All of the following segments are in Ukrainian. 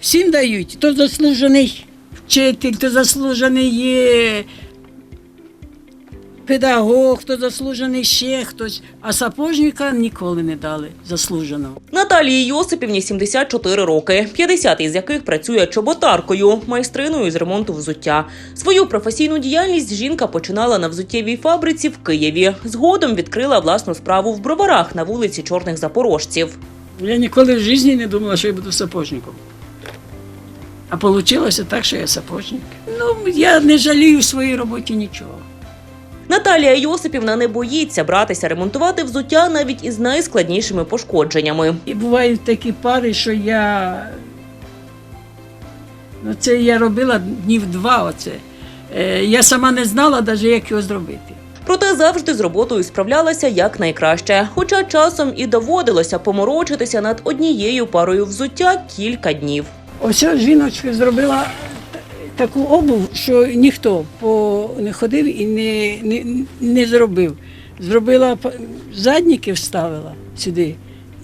всім дають. То заслужений вчитель, то заслужений е, педагог, то заслужений ще хтось. А сапожника ніколи не дали заслуженого. Наталії Йосипівні 74 роки, 50 із яких працює чоботаркою, майстриною з ремонту взуття. Свою професійну діяльність жінка починала на взуттєвій фабриці в Києві. Згодом відкрила власну справу в броварах на вулиці Чорних Запорожців. Я ніколи в житті не думала, що я буду сапожником. А вийшло так, що я сапожник. Ну, я не жалію в своїй роботі нічого. Наталія Йосипівна не боїться братися ремонтувати взуття навіть із найскладнішими пошкодженнями. І бувають такі пари, що я. Ну, це я робила днів два. Оце. Е, я сама не знала навіть, як його зробити. Проте завжди з роботою справлялася якнайкраще. Хоча часом і доводилося поморочитися над однією парою взуття кілька днів. Ось жіночка зробила таку обув, що ніхто по не ходив і не, не, не зробив. Зробила задніки вставила сюди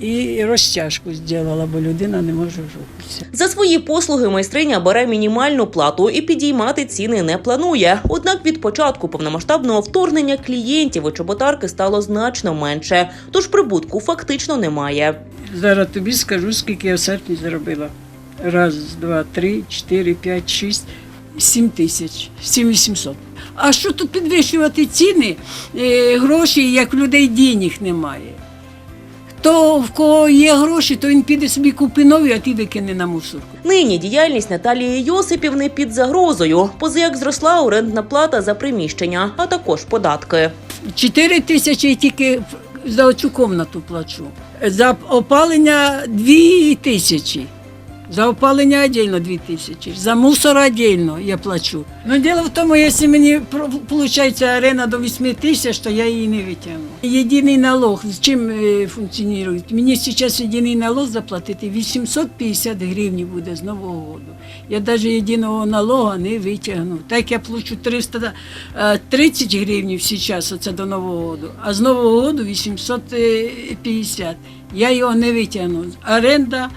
і розтяжку зробила, бо людина не може рухатися. За свої послуги майстриня бере мінімальну плату і підіймати ціни не планує. Однак від початку повномасштабного вторгнення клієнтів у чоботарки стало значно менше, тож прибутку фактично немає. Зараз тобі скажу, скільки я в серпні заробила. Раз, два, три, чотири, п'ять, шість, сім тисяч, сім вісімсот. А що тут підвищувати ціни, е, гроші, як в людей денег немає? Хто в кого є гроші, то він піде собі купи нові, а ті викине на мусорку. Нині діяльність Наталії Йосипівни під загрозою, позаяк зросла орендна плата за приміщення, а також податки. Чотири тисячі тільки за цю кімнату плачу. За опалення дві тисячі. За опалення віддільно дві тисячі. За мусор віддільно я плачу. Ну, діло в тому, якщо мені виходить арена до 8 тисяч, то я її не витягну. Єдиний налог, з чим е, функціонує? Мені зараз єдиний налог заплатити 850 гривень буде з Нового року. Я навіть єдиного налогу не витягну. Так я плачу 330 гривень зараз, оце до Нового року, а з Нового року 850. Я його не витягну. Оренда, е,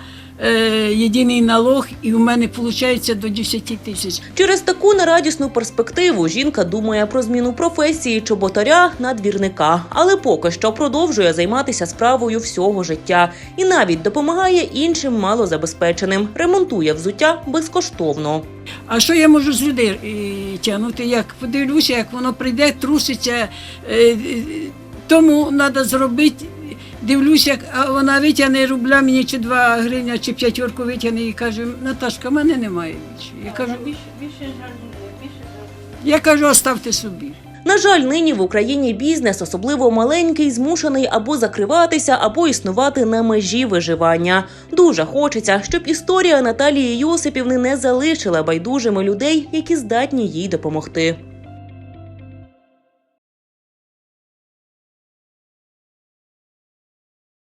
єдиний налог, і у мене виходить до 10 тисяч. Через таку нерадісну перспективу жінка думає про зміну професії чоботаря на двірника, але поки що продовжує займатися справою всього життя і навіть допомагає іншим малозабезпеченим, ремонтує взуття безкоштовно. А що я можу з людей е, тягнути? Як подивлюся, як воно прийде, труситься, е, е, тому треба зробити. Дивлюся, як а вона витягне рубля мені чи 2 гривня, чи п'ятерку витягне і каже, Наташка, в мене немає більше. Я кажу, я кажу, оставте собі. На жаль, нині в Україні бізнес, особливо маленький, змушений або закриватися, або існувати на межі виживання. Дуже хочеться, щоб історія Наталії Йосипівни не залишила байдужими людей, які здатні їй допомогти.